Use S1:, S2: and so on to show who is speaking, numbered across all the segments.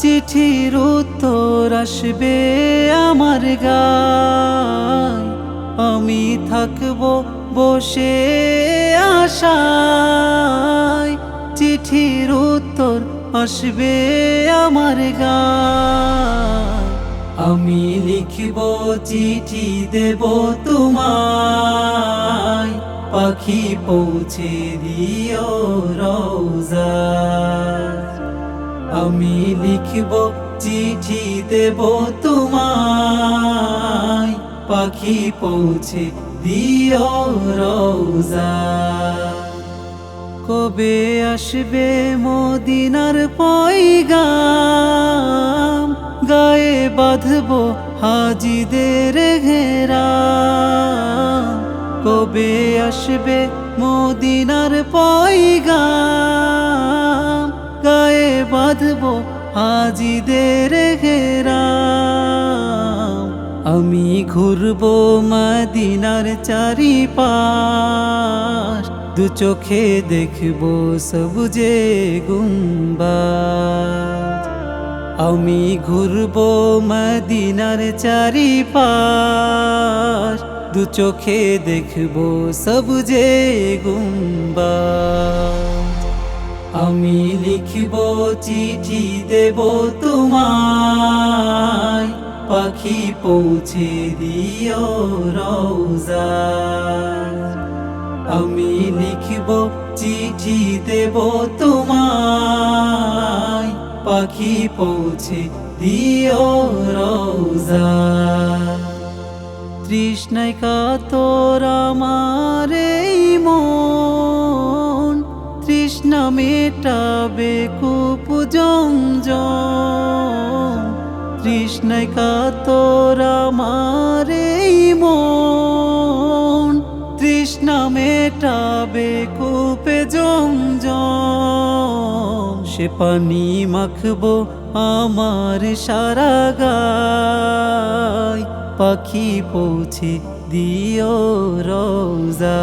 S1: চিঠির উত্তর আসবে আমার গায়। আমি থাকব বসে আশায়। চিঠির উত্তর আসবে আমার গায়। আমি লিখব, চিঠি দেব তোমায়। পাখি পৌঁছে দিও রোজা আমি লিখব, চিঠি দেব তোমায়। পাখি পৌঁছে দিও রোজা। কবে আসবে মদিনার পয়গাম? গায়ে বাঁধবো হাজিদের ঘেরা। কবে আসবে মদিনার পয়গাম? বাঁধবো হাজিদের ঘেরা আমি ঘুরবো মদিনার চারিপাশ। দু চোখে দেখব সবুজে গুম্বা আমি ঘুরবো মদিনার চারিপাশ। দু চোখে দেখব সবুজে গুম্বা আমি লিখব চিঠি দেব তোমায়। পাখি পৌঁছে দিও রোজা আমি লিখব চিঠি দেব তোমায়। পাখি পৌঁছে দিও রোজা তৃষ্ণায় কাতর মন। তৃষ্ণা মেটাবে কুপ জমজম তৃষ্ণায় কাতর আমার মন। তৃষ্ণা মেটাবে কূপে জমজম সে পানি মাখবো আমার সারা গায়। পাখি পৌঁছে দিও রোজা।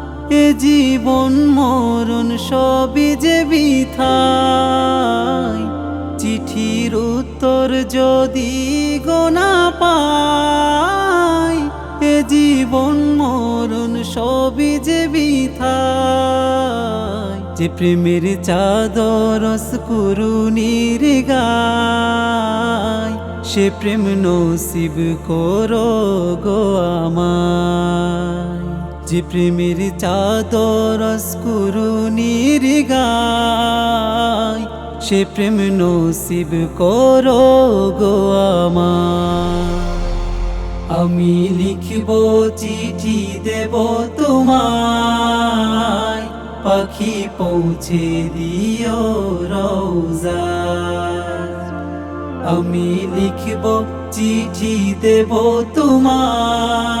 S1: জীবন মরণ সবই যে বিথায়। চিঠির উত্তর যদি গোনা পায় এ জীবন মরণ সবই যে বিথায়। যে প্রেমের চাদর কুরুনির গায়, সে প্রেম নসিব করো গো আমায় যে প্রেমের চাদর কুরুনির গায় সে প্রেম নসিব করো গো আমি লিখব চিঠি দেব তোমায়, পাখি পৌঁছে দিও রোজা আমি লিখব চিঠি দেব তোমায়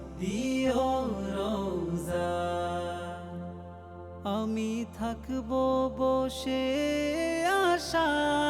S1: দিও রোজা। আমি থাকব বসে আশা।